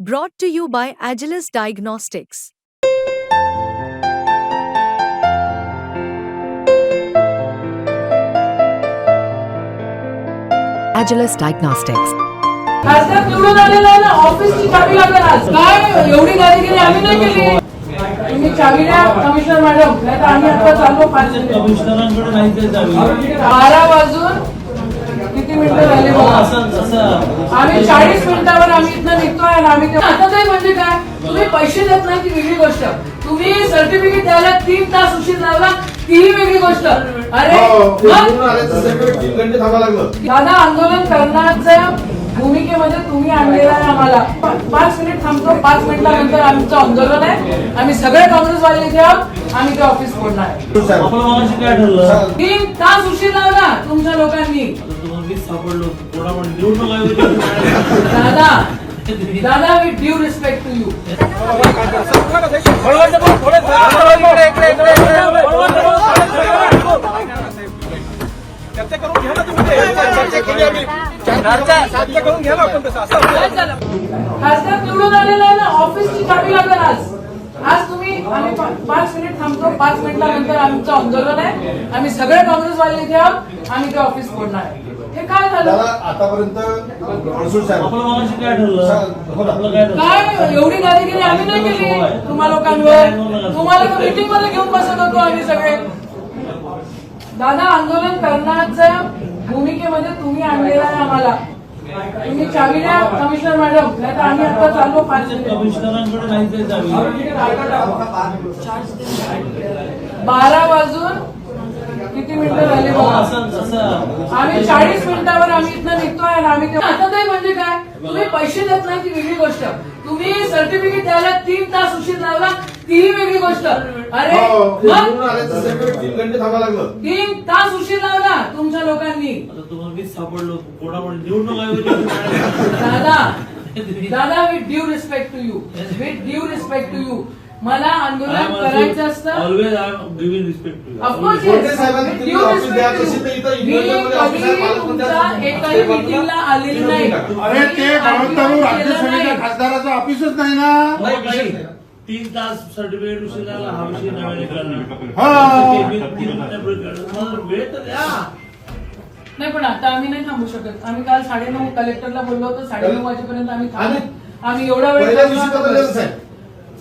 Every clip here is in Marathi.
Brought to you by Agilus Diagnostics. Agilus Diagnostics. खासदार निवडून आलेला आहे ना ऑफिसची चावी लागेल आज काय एवढी दादागिरी आम्ही नाही केली तुम्ही चावी द्या कमिशनर मॅडम नाही तर आम्ही आता चाललो पाच मिनिटं. कमिशनरांकडे नाही ते जावी बारा वाजून किती मिनिटं झाली आम्ही चाळीस मिनिटावर आम्ही इथनं निघतोय आणि आम्ही ते- आता काय म्हणजे काय? तुम्ही पैसे देत नाही ती वेगळी गोष्ट. तुम्ही सर्टिफिकेट द्यायला तीन तास उशीर लावला तीही वेगळी गोष्ट. अरे थांबा लागलं. दादा आंदोलन करण्याच्या भूमिकेमध्ये तुम्ही आणलेला आहे आम्हाला. पाच मिनिट थांबतो पाच मिनिटानंतर आमचं आंदोलन आहे. आम्ही सगळे काँग्रेसवाले इथे आहोत आम्ही ते ऑफिस फोडणार तीन तास उशीर लावला तुमच्या लोकांनी. वीस सापडलो कोणामध्ये निवडणूक आयोगाची दादा दादा with due respect to you खासदार निवडून आलेला आहे ना ऑफिसची चावी लागेल आज. आज तुम्ही आम्ही पाच मिनिट थांबतो. पाच मिनिटानंतर आमचं आंदोलन आहे. आम्ही सगळे काँग्रेसवाले इथे आहोत. आम्ही ते ऑफिस फोडणार आहे. काय आतापर्यंत अडसूळ साहेब आपलं मागाशी काय ठरलं? आपलं काय ठरलं? काय? एवढी दादागिरी आम्ही नाही केली. तुम्हा लोकांवर. तुम्हाला मीटिंगमध्ये घेऊन बसत होतो आम्ही सगळे. दादा आंदोलन करण्याच्या भूमिकेमध्ये तुम्ही आणलेला आहे आम्हाला. तुम्ही चावी द्या कमिशनर मॅडम नाही तर आम्ही आता चाललो पाच मिनिटं. कमिशनरांकडे नाही ते जावी बारा वाजून किती मिनिटं झाली बघा. आम्ही चाळीस मिनिटावर आम्ही इथनं निघतोय आणि आम्ही ते- आता काय म्हणजे काय? तुम्ही पैसे देत नाही ती वेगळी गोष्ट. तुम्ही सर्टिफिकेट द्यायला तीन तास उशीर लावला तीही वेगळी गोष्ट. अरे मग? तीन घंटे थांबा लागलं. तीन तास उशीर लावला तुमच्या लोकांनी. दादा दादा with due respect to you with due respect to you मला आंदोलन करायचं असतं. Always I am giving respect to of course कोणते साहेबांनी तुम्ही ऑफिस द्या? तशी तर इथं मी इंग्रजांमध्ये ऑफिस आहे, कधी पालकमंत्री तुमच्या आहे. एकाही मिटिंगला आलेली नाही. अरे ते राज्यसभेच्या खासदाराचं ऑफिसच नाही ना. तीन तास सर्टिफिकेट उशीर लागला हा विषय नव्याने करणार हा. वेळ तर द्या. नाही पण आता आम्ही नाही थांबू शकत. आम्ही काल साडेनऊ कलेक्टरला बोललो होतो साडेनऊ वाजेपर्यंत आम्ही थांबू. आम्ही एवढा वेळ पहिल्या दिवशी थांबणार बदललेलं नाही. साहेब.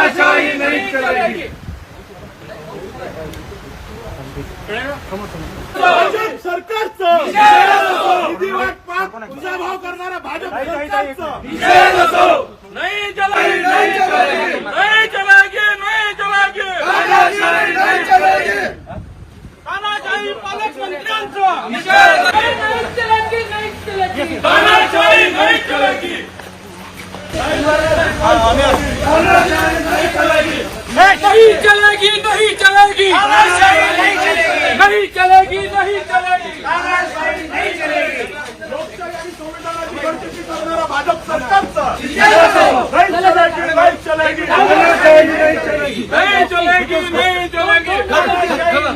तानाशाही नहीं चलेगी सरकारचं. निधी वाटपात तुझा भाव करणारा भाजप सरकारचं. नहीं चलेगी नहीं चलेगी नहीं चलेगी नहीं चलेगी तानाशाही नहीं चलेगी तानाशाही पालकमंत्र्यांचं नहीं चलेगी नहीं चलेगी तानाशाही नहीं चलेगी नहीं चलेगी नहीं चलेगी नहीं चलेगी नहीं चलेगी। नहीं चलेगी नहीं चलेगी। करणारा भाजप सरकारचं निषेध असो नहीं चलेगी नहीं चलेगी तानाशाही नहीं चलेगी नहीं चलेगी नहीं चलेगी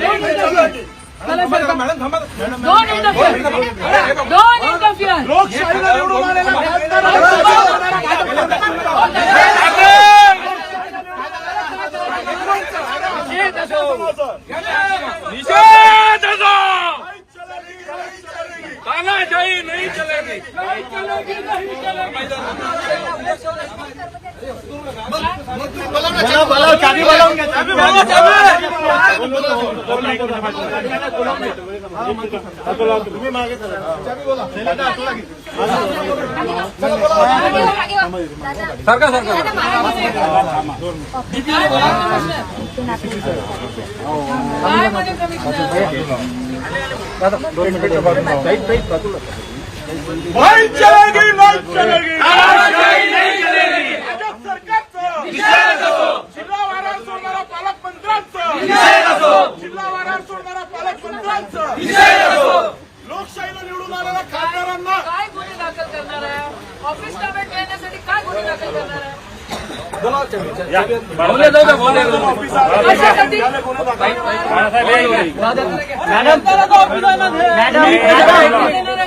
नहीं चलेगी Don't interfere. Don't interfere. लोकशाहीला निवडून आलेला खासदार निषेध असो तानाशाही नहीं चलेगी नहीं चलेगी नहीं चलेगी काय मध्ये कमिशनर नहीं जिल्हा वारार सोडणारा पालकमंत्र्यांचं जिल्हा वारार सोडणारा पालकमंत्र्यांचं लोकशाहीला निवडून आलेल्या खासदारांना काय गुन्हे दाखल करणार आहे? ऑफिस ताब्यात घेण्यासाठी काय गुन्हे दाखल करणार आहे? मॅडम. मॅडम.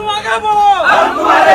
बळवंत भाऊ तू मागे बोलो हम तुम्हारे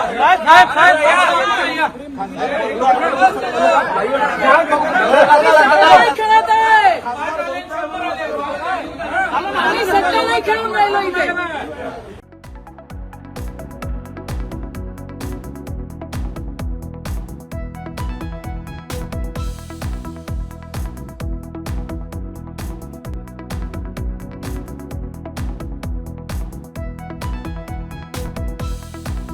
खेळत आहे आम्ही सत्ता नाही खेळून राहिलो इथे.